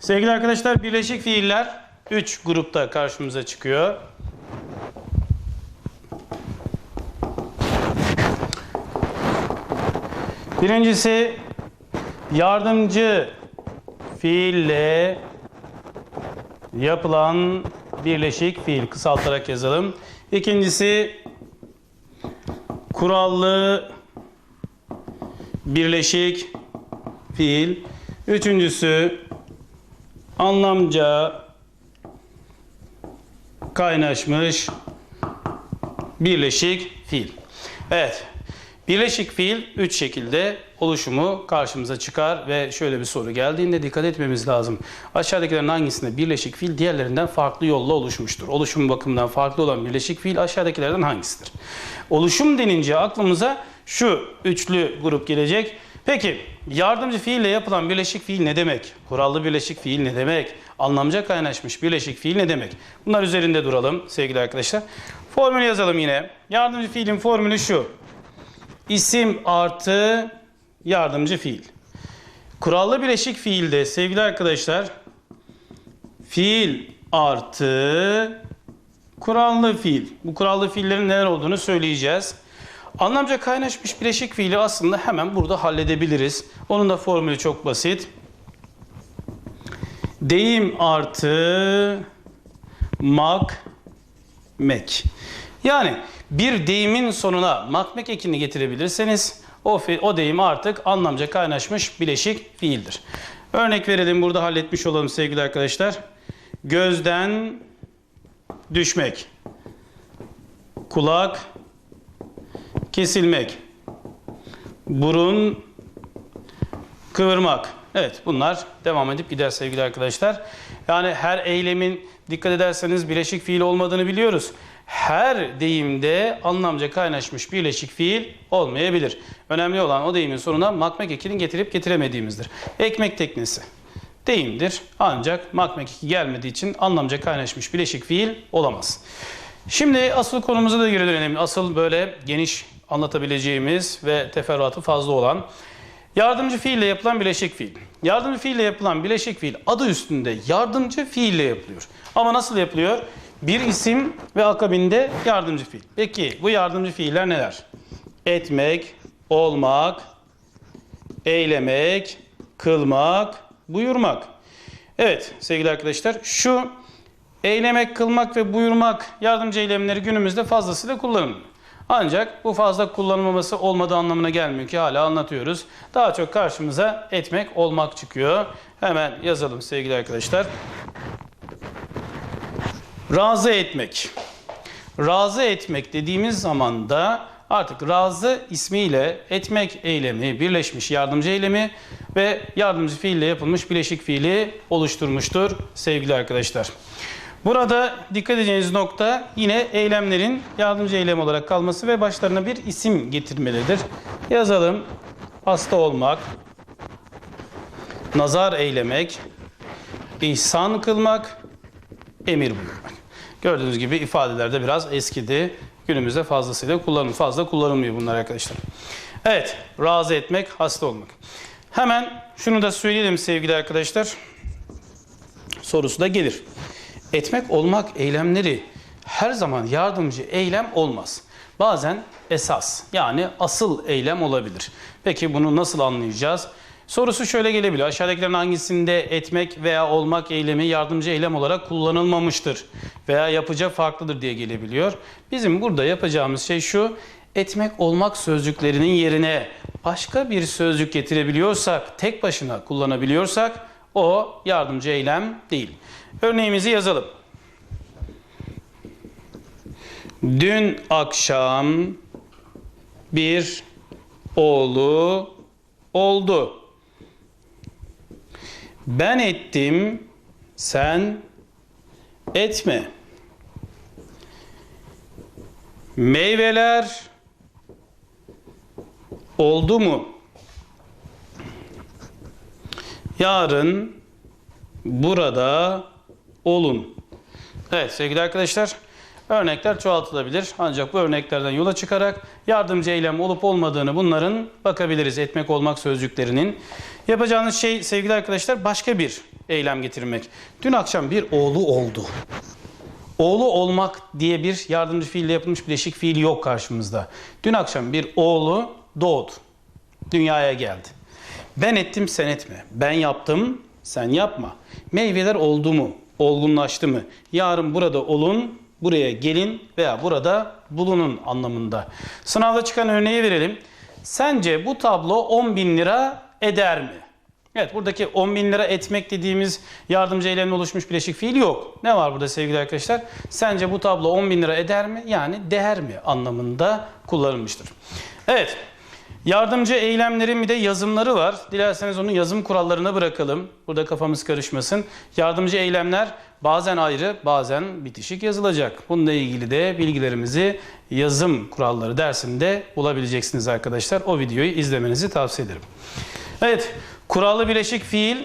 Sevgili arkadaşlar birleşik fiiller 3 grupta karşımıza çıkıyor. Birincisi yardımcı fiille yapılan birleşik fiil kısaltarak yazalım. İkincisi kurallı birleşik fiil. Üçüncüsü anlamca kaynaşmış birleşik fiil. Evet. Birleşik fiil üç şekilde oluşumu karşımıza çıkar ve şöyle bir soru geldiğinde dikkat etmemiz lazım. Aşağıdakilerin hangisinde birleşik fiil diğerlerinden farklı yolla oluşmuştur? Oluşum bakımından farklı olan birleşik fiil aşağıdakilerden hangisidir? Oluşum denince aklımıza şu üçlü grup gelecek. Peki yardımcı fiille yapılan birleşik fiil ne demek? Kurallı birleşik fiil ne demek? Anlamca kaynaşmış birleşik fiil ne demek? Bunlar üzerinde duralım sevgili arkadaşlar. Formülü yazalım yine. Yardımcı fiilin formülü şu. İsim artı yardımcı fiil. Kurallı bileşik fiilde sevgili arkadaşlar fiil artı kurallı fiil. Bu kurallı fiillerin neler olduğunu söyleyeceğiz. Anlamca kaynaşmış bileşik fiili aslında hemen burada halledebiliriz. Onun da formülü çok basit. Deyim artı mak mek. Yani bir deyimin sonuna makmek ekini getirebilirseniz o, o deyim artık anlamca kaynaşmış bileşik fiildir. Örnek verelim burada halletmiş olalım sevgili arkadaşlar. Gözden düşmek. Kulak kesilmek. Burun kıvırmak. Evet bunlar devam edip gider sevgili arkadaşlar. Yani her eylemin dikkat ederseniz bileşik fiil olmadığını biliyoruz. Her deyimde anlamca kaynaşmış birleşik fiil olmayabilir. Önemli olan o deyimin sonuna makmek ekinin getirip getiremediğimizdir. Ekmek teknesi deyimdir ancak makmek eki gelmediği için anlamca kaynaşmış bileşik fiil olamaz. Şimdi asıl konumuza da geri dönelim. Asıl böyle geniş anlatabileceğimiz ve teferruatı fazla olan Yardımcı fiille yapılan bileşik fiil. Yardımcı fiille yapılan bileşik fiil adı üstünde yardımcı fiille yapılıyor. Ama nasıl yapılıyor? Bir isim ve akabinde yardımcı fiil. Peki bu yardımcı fiiller neler? Etmek, olmak, eylemek, kılmak, buyurmak. Evet sevgili arkadaşlar şu eylemek, kılmak ve buyurmak yardımcı eylemleri günümüzde fazlasıyla kullanılıyor. Ancak bu fazla kullanılmaması olmadığı anlamına gelmiyor ki hala anlatıyoruz. Daha çok karşımıza etmek, olmak çıkıyor. Hemen yazalım sevgili arkadaşlar. Razı etmek. Razı etmek dediğimiz zaman da artık razı ismiyle etmek eylemi birleşmiş yardımcı eylemi ve yardımcı fiille yapılmış bileşik fiili oluşturmuştur sevgili arkadaşlar. Burada dikkat edeceğiniz nokta yine eylemlerin yardımcı eylem olarak kalması ve başlarına bir isim getirmeleridir. Yazalım. Hasta olmak, nazar eylemek, ihsan kılmak, emir buyurmak. Gördüğünüz gibi ifadeler de biraz eskidi. Günümüzde fazlasıyla kullanılıyor. Fazla kullanılmıyor bunlar arkadaşlar. Evet, razı etmek, hasta olmak. Hemen şunu da söyleyelim sevgili arkadaşlar. Sorusu da gelir. Etmek, olmak eylemleri her zaman yardımcı eylem olmaz. Bazen esas yani asıl eylem olabilir. Peki bunu nasıl anlayacağız? Sorusu şöyle gelebilir. Aşağıdakilerin hangisinde etmek veya olmak eylemi yardımcı eylem olarak kullanılmamıştır veya yapacağı farklıdır diye gelebiliyor. Bizim burada yapacağımız şey şu. Etmek olmak sözcüklerinin yerine başka bir sözcük getirebiliyorsak, tek başına kullanabiliyorsak o yardımcı eylem değil. Örneğimizi yazalım. Dün akşam bir oğlu oldu. Ben ettim, sen etme. Meyveler oldu mu? Yarın burada olun. Evet sevgili arkadaşlar Örnekler çoğaltılabilir. Ancak bu örneklerden yola çıkarak yardımcı eylem olup olmadığını bunların bakabiliriz. Etmek olmak sözcüklerinin. Yapacağınız şey sevgili arkadaşlar başka bir eylem getirmek. Dün akşam bir oğlu oldu. Oğlu olmak diye bir yardımcı fiille yapılmış bileşik fiil yok karşımızda. Dün akşam bir oğlu doğdu. Dünyaya geldi. Ben ettim sen etme. Ben yaptım sen yapma. Meyveler oldu mu? Olgunlaştı mı? Yarın burada olun, buraya gelin veya burada bulunun anlamında. Sınavda çıkan örneği verelim. Sence bu tablo 10 bin lira eder mi? Evet buradaki 10 bin lira etmek dediğimiz yardımcı eylemle oluşmuş bileşik fiil yok. Ne var burada sevgili arkadaşlar? Sence bu tablo 10 bin lira eder mi? Yani değer mi anlamında kullanılmıştır. Evet yardımcı eylemlerin bir de yazımları var. Dilerseniz onun yazım kurallarına bırakalım. Burada kafamız karışmasın. Yardımcı eylemler bazen ayrı bazen bitişik yazılacak. Bununla ilgili de bilgilerimizi yazım kuralları dersinde bulabileceksiniz arkadaşlar. O videoyu izlemenizi tavsiye ederim. Evet, kurallı bileşik fiil.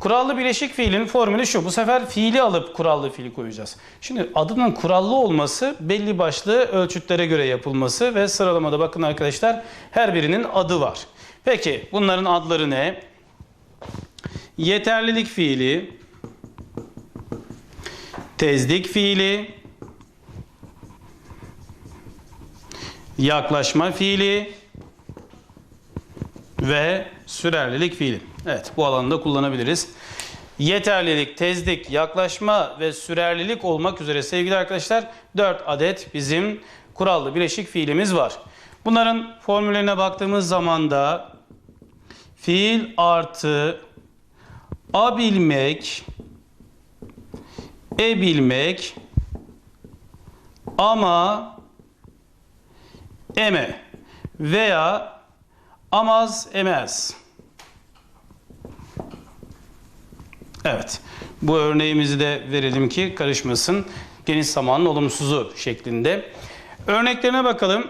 Kurallı bileşik fiilin formülü şu. Bu sefer fiili alıp kurallı fiili koyacağız. Şimdi adının kurallı olması belli başlı ölçütlere göre yapılması ve sıralamada bakın arkadaşlar her birinin adı var. Peki bunların adları ne? Yeterlilik fiili, tezdik fiili, yaklaşma fiili, ve sürerlilik fiili. Evet bu alanda kullanabiliriz. Yeterlilik, tezlik, yaklaşma ve sürerlilik olmak üzere sevgili arkadaşlar 4 adet bizim kurallı bileşik fiilimiz var. Bunların formüllerine baktığımız zaman da fiil artı a bilmek, e bilmek ama eme veya amaz emez. Evet. Bu örneğimizi de verelim ki karışmasın. Geniş zamanın olumsuzu şeklinde. Örneklerine bakalım.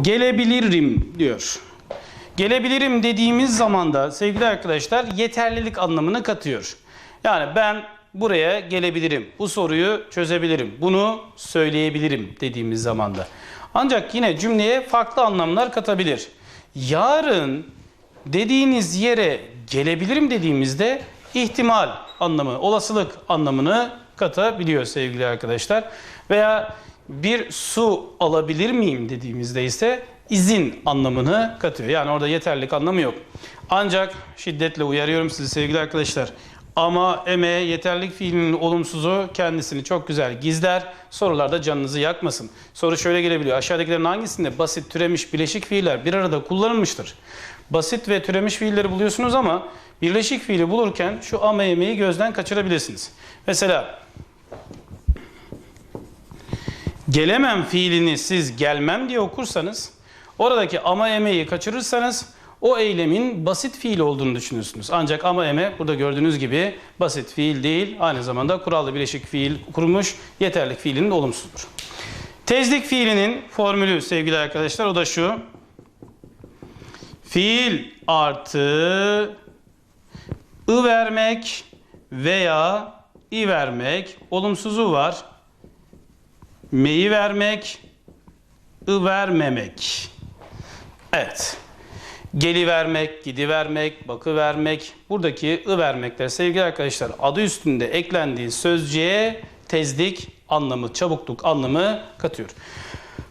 Gelebilirim diyor. Gelebilirim dediğimiz zaman da sevgili arkadaşlar yeterlilik anlamını katıyor. Yani ben buraya gelebilirim. Bu soruyu çözebilirim. Bunu söyleyebilirim dediğimiz zamanda. Ancak yine cümleye farklı anlamlar katabilir. Yarın dediğiniz yere gelebilirim dediğimizde ihtimal anlamı, olasılık anlamını katabiliyor sevgili arkadaşlar. Veya bir su alabilir miyim dediğimizde ise izin anlamını katıyor. Yani orada yeterlilik anlamı yok. Ancak şiddetle uyarıyorum sizi sevgili arkadaşlar. Ama eme yeterlik fiilinin olumsuzu kendisini çok güzel gizler. Sorularda canınızı yakmasın. Soru şöyle gelebiliyor. Aşağıdakilerin hangisinde basit türemiş bileşik fiiller bir arada kullanılmıştır? Basit ve türemiş fiilleri buluyorsunuz ama birleşik fiili bulurken şu ama emeği gözden kaçırabilirsiniz. Mesela gelemem fiilini siz gelmem diye okursanız oradaki ama emeği kaçırırsanız o eylemin basit fiil olduğunu düşünürsünüz. Ancak ama eme burada gördüğünüz gibi basit fiil değil, aynı zamanda kurallı bileşik fiil kurmuş, yeterlik fiilinin de olumsuzdur. Tezlik fiilinin formülü sevgili arkadaşlar o da şu. Fiil artı ı vermek veya i vermek, olumsuzu var. Me'yi vermek, ı vermemek. Evet. Geli vermek, gidi vermek, bakı vermek. Buradaki ı vermekler sevgili arkadaşlar adı üstünde eklendiği sözcüğe tezdik anlamı, çabukluk anlamı katıyor.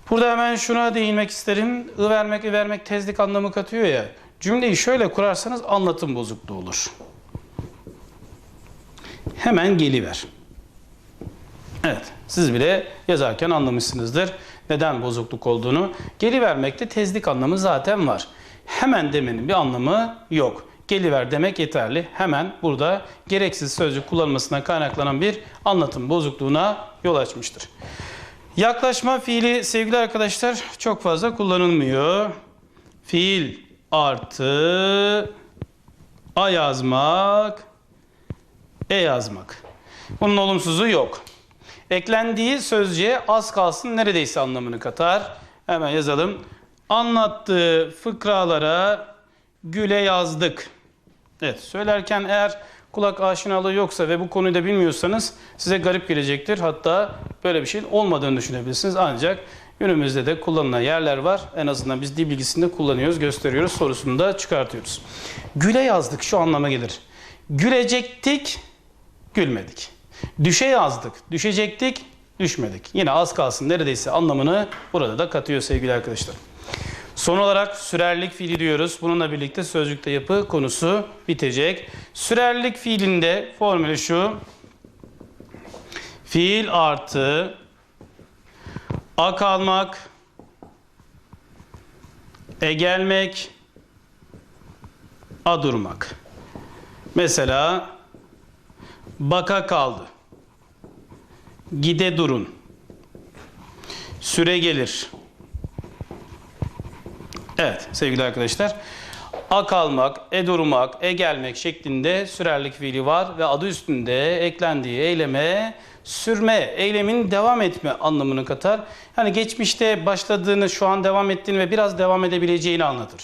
Burada hemen şuna değinmek isterim. I vermek, i vermek tezlik anlamı katıyor ya. Cümleyi şöyle kurarsanız anlatım bozukluğu olur. Hemen geliver. Evet, siz bile yazarken anlamışsınızdır neden bozukluk olduğunu. Geri vermekte tezlik anlamı zaten var. Hemen demenin bir anlamı yok. Geliver demek yeterli. Hemen burada gereksiz sözcük kullanılmasına kaynaklanan bir anlatım bozukluğuna yol açmıştır. Yaklaşma fiili sevgili arkadaşlar çok fazla kullanılmıyor. Fiil artı a yazmak, e yazmak. Bunun olumsuzu yok. Eklendiği sözcüğe az kalsın neredeyse anlamını katar. Hemen yazalım. Anlattığı fıkralara güle yazdık. Evet söylerken eğer kulak aşinalığı yoksa ve bu konuyu da bilmiyorsanız size garip gelecektir. Hatta böyle bir şeyin olmadığını düşünebilirsiniz. Ancak günümüzde de kullanılan yerler var. En azından biz dil bilgisinde kullanıyoruz, gösteriyoruz, sorusunu da çıkartıyoruz. Güle yazdık şu anlama gelir. Gülecektik, gülmedik. Düşe yazdık, düşecektik, düşmedik. Yine az kalsın neredeyse anlamını burada da katıyor sevgili arkadaşlar. Son olarak sürerlik fiili diyoruz. Bununla birlikte sözcükte yapı konusu bitecek. Sürerlik fiilinde formülü şu. Fiil artı a kalmak, e gelmek, a durmak. Mesela baka kaldı. Gide durun. Süre gelir. Evet sevgili arkadaşlar. A kalmak, e durmak, e gelmek şeklinde sürerlik fiili var ve adı üstünde eklendiği eyleme sürme, eylemin devam etme anlamını katar. Yani geçmişte başladığını, şu an devam ettiğini ve biraz devam edebileceğini anlatır.